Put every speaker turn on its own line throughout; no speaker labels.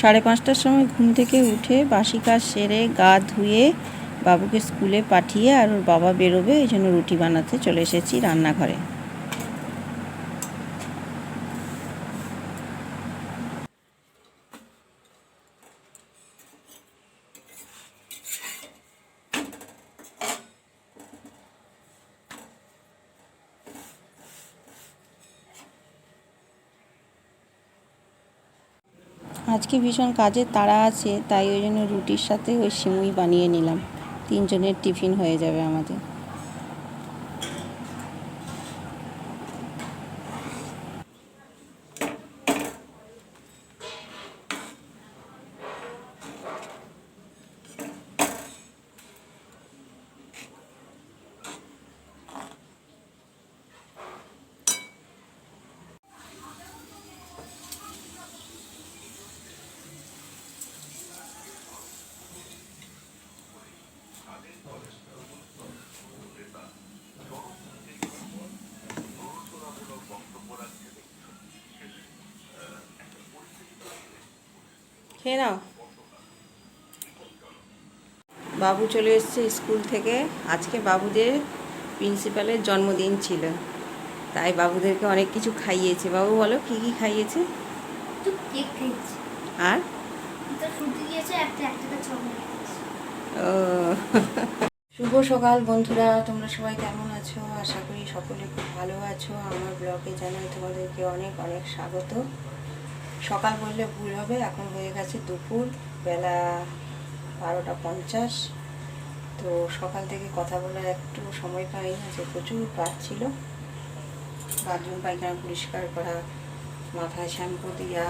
সাড়ে পাঁচটার সময় ঘুম থেকে উঠে বাসি কাজ সেরে গা ধুয়ে বাবুকে স্কুলে পাঠিয়ে আর ওর বাবা বেরোবে, এই জন্য রুটি বানাতে চলে এসেছি রান্নাঘরে। আজকে ভীষণ কাজের তাড়া আছে, তাই ওই জন্য রুটির সাথে ওই সিমুই বানিয়ে নিলাম। তিনজনের টিফিন হয়ে যাবে আমাদের। খেয়ে নাও। বাবু চলে এসছে স্কুল থেকে। আজকে বাবুদের প্রিন্সিপালের জন্মদিন ছিল। তাই বাবুদেরকে অনেক কিছু খাইয়েছে। বাবু বলো কি কি খাইয়েছে? আর? ও। শুভ সকাল বন্ধুরা তোমরা সবাই কেমন আছো? আশা করি সকলে খুব ভালো আছো। আমার ব্লগে জানাই তোমাদেরকে অনেক অনেক স্বাগত। সকাল বললে ভুল হবে, এখন হয়ে গেছে দুপুর, বেলা বারোটা পঞ্চাশ। তো সকাল থেকে কথা বলার একটু সময় পাই না যে প্রচুর কাজ ছিল। বাথরুম, পায়খানা পরিষ্কার করা, মাথায় শ্যাম্পু দেওয়া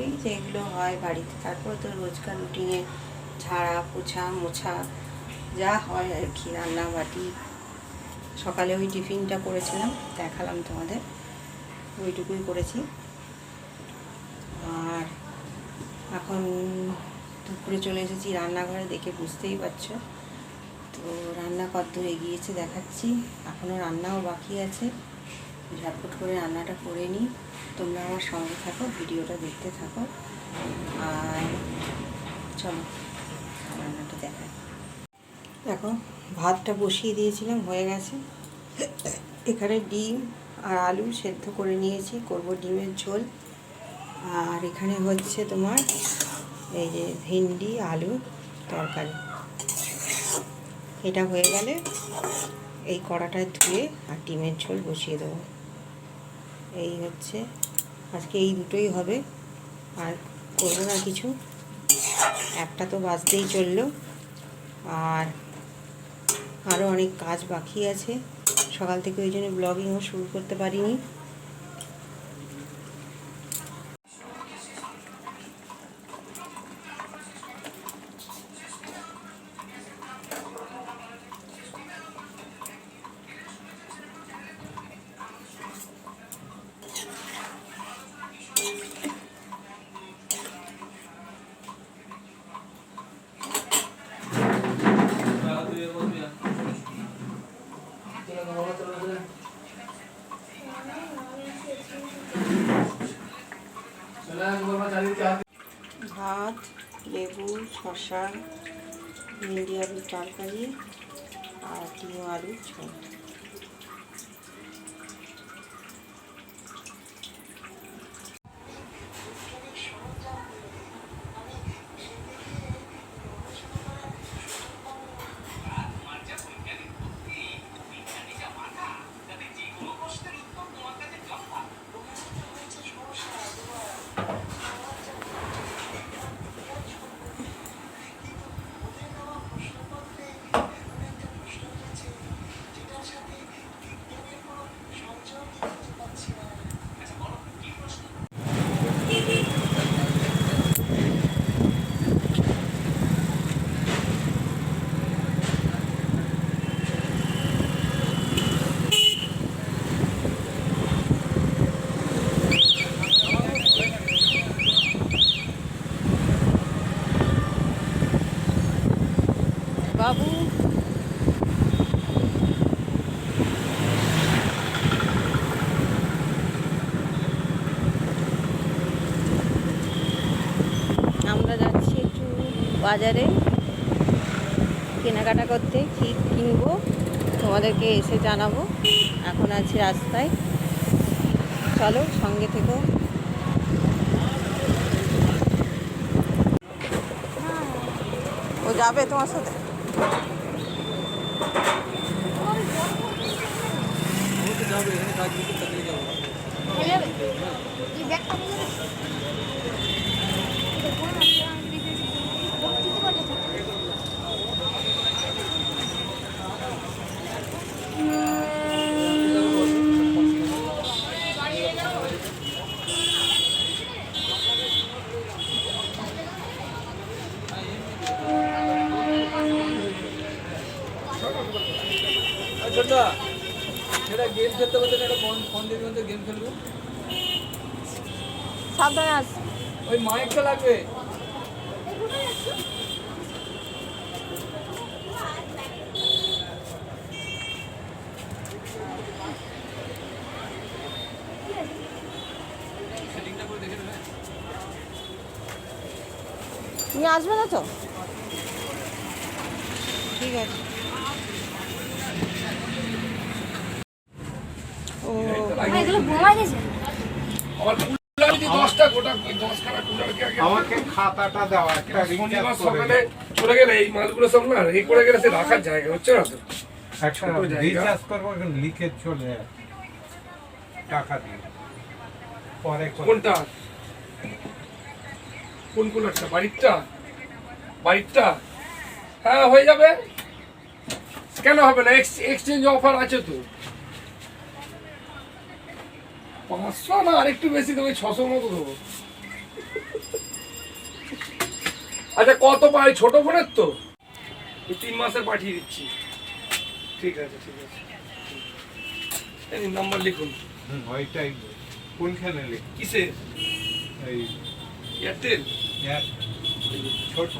এই যেগুলো হয় বাড়িতে। তারপরে তো রোজকার রুটিনে ঝাড়া, পোছা, মোছা, যা হয় আর কি, রান্না বাটি। সকালে ওই টিফিনটা করেছিলাম, দেখালাম তোমাদের। ওইটুকুই করেছি। আর এখন দুপুরে চলে এসেছি রান্নাঘরে, দেখে বুঝতেই পারছ। তো রান্না কতদূর এগিয়েছে দেখাচ্ছি। এখনও রান্নাও বাকি আছে। ঝটপট করে রান্নাটা করে নিই তোমরা আমার সঙ্গে থাকো, ভিডিওটা দেখতে থাকো। আর চলো, রান্নাটা দেখাই। দেখো, ভাতটা বসিয়ে দিয়েছিলাম, হয়ে গেছে। এখানে ডিম আর আলু সেদ্ধ করে নিয়েছি। করব ডিমের ঝোল। আর এখানে হচ্ছে তোমার এই যে ভেন্ডি, আলু, তরকারি। এটা হয়ে গেলে এই কড়াটায় ধুয়ে আর ডিমের ঝোল বসিয়ে দেবো। এই হচ্ছে, আজকে এই দুটোই হবে। আর করব না কিছু। একটা তো বাজতেই চলল। আর আরও অনেক কাজ বাকি আছে। সকাল থেকে ওই জন্য ব্লগিংও শুরু করতে পারিনি ভাত শসা ভেন্ডি আলুর তরকারি আর ডিম আলুর ঝোল। বাজারে কেনাকাটা করতে কী কিনবো তোমাদেরকে এসে জানাব। এখন আছি রাস্তায়। চলো সঙ্গে থেকো। ও যাবে তোমার সাথে?
যাবে এই ব্যাগটা নিয়ে যাবে দেখো না, আমি দেখেছি। দিতে পারবে তো?
ছোটটা সেটা গেম খেলতে বলতে একটা ফোন ফোন দিয়ে বলতে গেম খেলব?
সাবধানে আস।
ওই মাইকটা লাগবে।
তুমি আসবে না তো? ঠিক আছে।
আমাকে খাতাটা দাও একটা
শনিবার সকালে চলে গেলে এই মালগুলো সব না এ করে গেলে সে রাখার জায়গা হচ্ছে না তো?
একটা রিচার্জ করব লিখে চলে টাকা দিয়ে। পরে
কোনটা? কোন কুলারটা বাড়িরটা? বাড়িরটা? হ্যাঁ হয়ে যাবে। কেন হবে না? এক্সচেঞ্জ অফার আছে তো। পাঁচশো না আরেকটু বেশি দেবো ছশো মতো দেবো। আচ্ছা কত পাই? ছোট ফোনের তো? তিন মাসের পাঠিয়ে দিচ্ছি। ঠিক আছে ঠিক আছে। এই নাম্বার লিখুন।
ওইটাই কোনখানে লিখ?
কিসের
এই
এয়ারটেল
ছোট।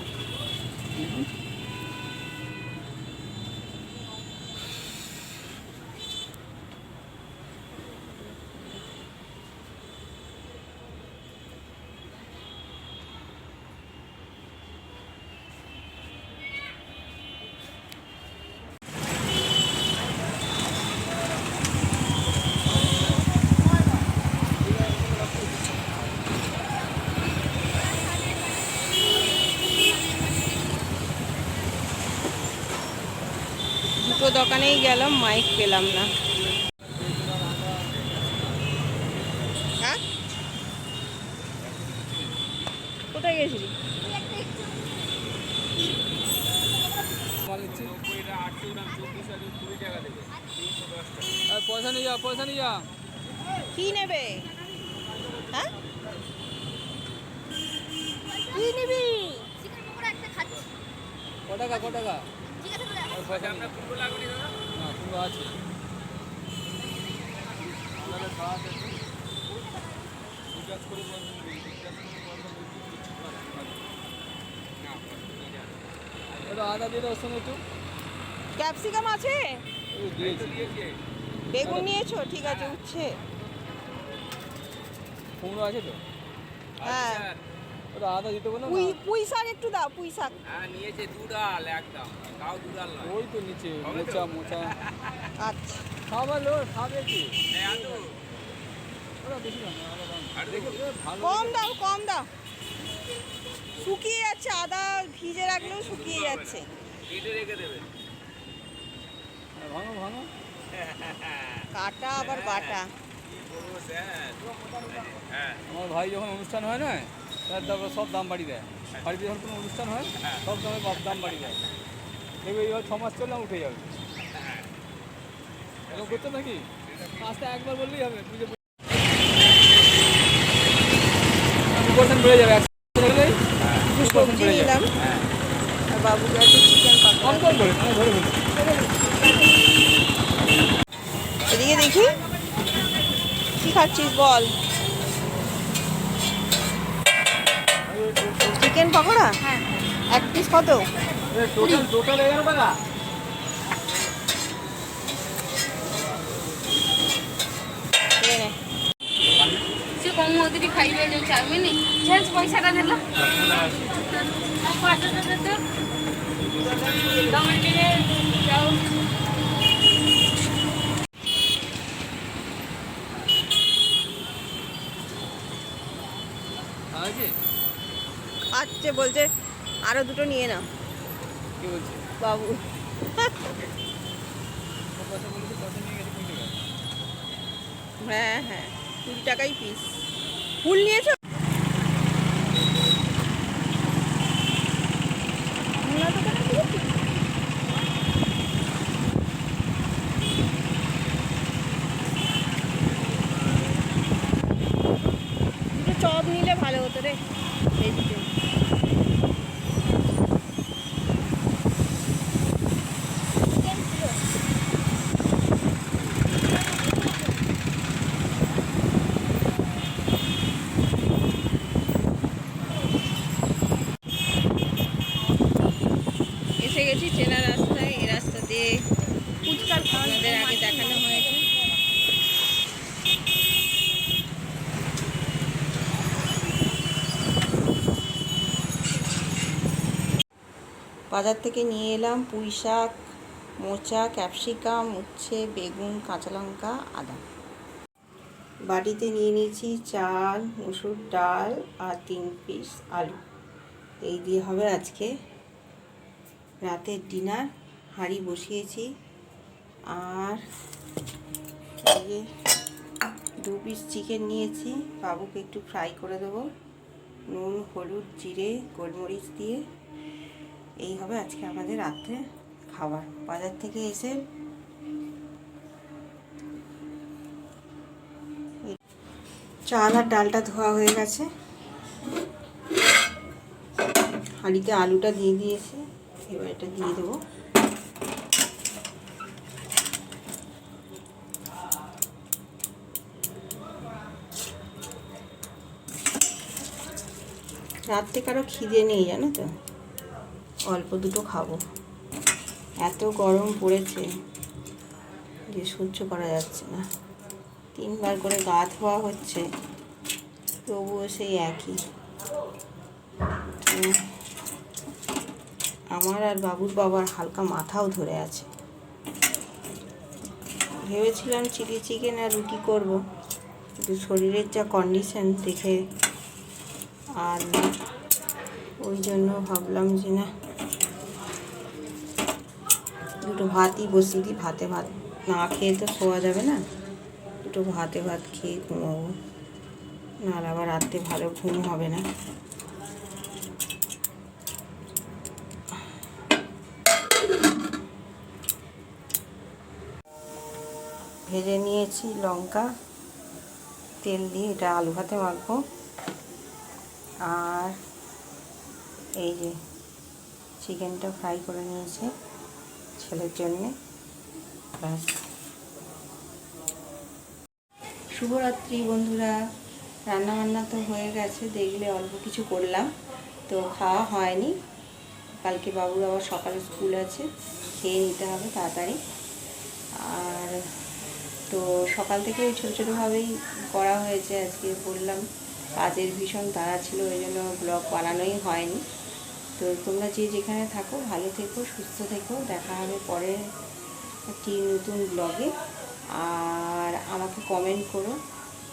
দোকানেই গেলাম মাইক পেলাম না। হ্যাঁ? কোথায় গেছিলি?
মাল নিচ্ছি আর পয়সা নিয়ে যা পয়সা নিয়ে যা।
কি নেবে? হ্যাঁ? কি নিবি?
চিকেন পকোড়া
না কুমড়ো আছে আদা দিয়ে দাও সঙ্গে একটু
ক্যাপসিকাম আছে? বেগুন নিয়েছো? ঠিক আছে উঠছে
কুমড়ো আছে তো?
হ্যাঁ।
ওটা আদা দিতে বলো
পুঁই পুঁই শাক একটু দাও পুঁই শাক।
হ্যাঁ নিয়েছে দু ডাল একদম। তাও দু ডাল নয়।
ওই তো নিচে মোচা মোচা।
আচ্ছা।
খাবার খাবে কি?
কম দাও কম দাও। শুকিয়ে যাচ্ছে আদা ভিজে রাখলেও শুকিয়ে যাচ্ছে।
কেটে রেখে দেবে।
হ্যাঁ, ভাঙো ভাঙো।
কাটা আবার বাটা।
বলব স্যার? হ্যাঁ।
আমার ভাই যখন অনুষ্ঠান হয় না তারপর সব দাম বাড়ি দেয়। বাড়িতে যখন কোনো অনুষ্ঠান হয় সব দামে বাপ দাম বাড়ি দেয়। দেখবে এইবার ছ মাস চললাম উঠে যাবে। এরকম করছ নাকি? পাঁচটা একবার বললেই হবে পুজো পার্সেন্ট বেড়ে যাবে একশো হলেই
সবজি নিলাম। বাবুকে একটু চিকেন পাকোড়া
করে মানে ধরে
এদিকে দেখি। কি খাচ্ছিস বল? চিকেন পকোড়া?
হ্যাঁ
এক পিস কত?
টোটাল টোটাল এগারো টাকা।
চেঞ্জ পয়সাটা দিল পাঁচশো দিতে দমে নিয়ে যাও
আছে
খাচ্ছে বলছে আরও দুটো নিয়ে নাও।
কি বলছে?
বাবু। হ্যাঁ হ্যাঁ কুড়ি টাকাই পিস ফুল নিয়েছো? চপ নিলে ভালো হতো রে। ভেজিটেবল এসে গেছি চেনা রাস্তায় এই রাস্তা দিয়ে ফুচকার আপনাদের আগে দেখানো হয়েছে বাজার থেকে নিয়ে এলাম পুঁই শাক, মোচা, ক্যাপসিকাম, উচ্ছে, বেগুন, কাঁচা লঙ্কা, আদা। বাটিতে নিয়ে নিয়েছি চাল, মুসুর ডাল আর তিন পিস আলু। এই দিয়ে হবে আজকে রাতের ডিনার। হাঁড়ি বসিয়েছি আর দু পিস চিকেন নিয়েছি। বাবুকে একটু ফ্রাই করে দেবো। নুন, হলুদ, জিরে, গোলমরিচ দিয়ে এই হবে আজকে আমাদের রাত্রে খাবার। বাজার থেকে এসে চাল আর ডালটা ধোয়া হয়ে গেছে। হাঁড়িতে আলুটা দিয়ে দিয়েছি, এবার এটা দিয়ে দেবো। রাত্রে কারও খিদে নেই, জানো তো? অল্প দুটো খাব। এত গরম পড়েছে যে সহ্য করা যাচ্ছে না। তিনবার করে গা ধোয়া হচ্ছে, তবুও সেই একই। আমার আর বাবুর বাবার হালকা মাথাও ধরে আছে। ভেবেছিলাম চিলি চিকেন আর রুটি করব, কিন্তু শরীরের যা কন্ডিশন দেখে আর ওই জন্য ভাবলাম যে না দুটো ভাতই বসিয়ে দিই, ভাতে ভাত না খেয়ে তো শোয়া যাবে না। দুটো ভাতে ভাত খেয়ে ঘুমাবো। না আবার রাত্রে ভালো ঘুম হবে না। ভেজে নিয়েছি লঙ্কা, তেল দিয়ে এটা আলু ভাতে মাখবো। আর এই যে, চিকেনটা ফ্রাই করে নিয়েছে। ছেলের জন্যে। ব্যাস। শুভরাত্রি বন্ধুরা। রান্না বান্না তো হয়ে গেছে, দেখলে অল্প কিছু করলাম। তো খাওয়া হয়নি। কালকে বাবুর আবার সকালে স্কুল আছে, খেয়ে নিতে হবে তাড়াতাড়ি। আর তো সকাল থেকে ওই ছোটো ছোটোভাবেই করা হয়েছে, আজকে বললাম। কাজের ভীষণ তাড়া ছিল, ওই জন্য ব্লগ বানানোই হয়নি। তো তোমরা যে যেখানে থাকো, ভালো থেকো, সুস্থ থেকো। দেখা হবে পরে একটি নতুন ব্লগে আর আমাকে কমেন্ট করো,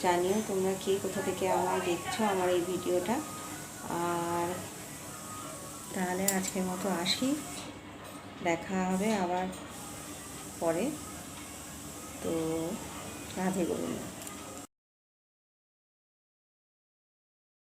জানিও তোমরা কে কোথা থেকে আমায় দেখছ আমার এই ভিডিওটা। আর তাহলে আজকের মতো আসি। দেখা হবে আবার পরে। তো রাধে গোবিন্দ।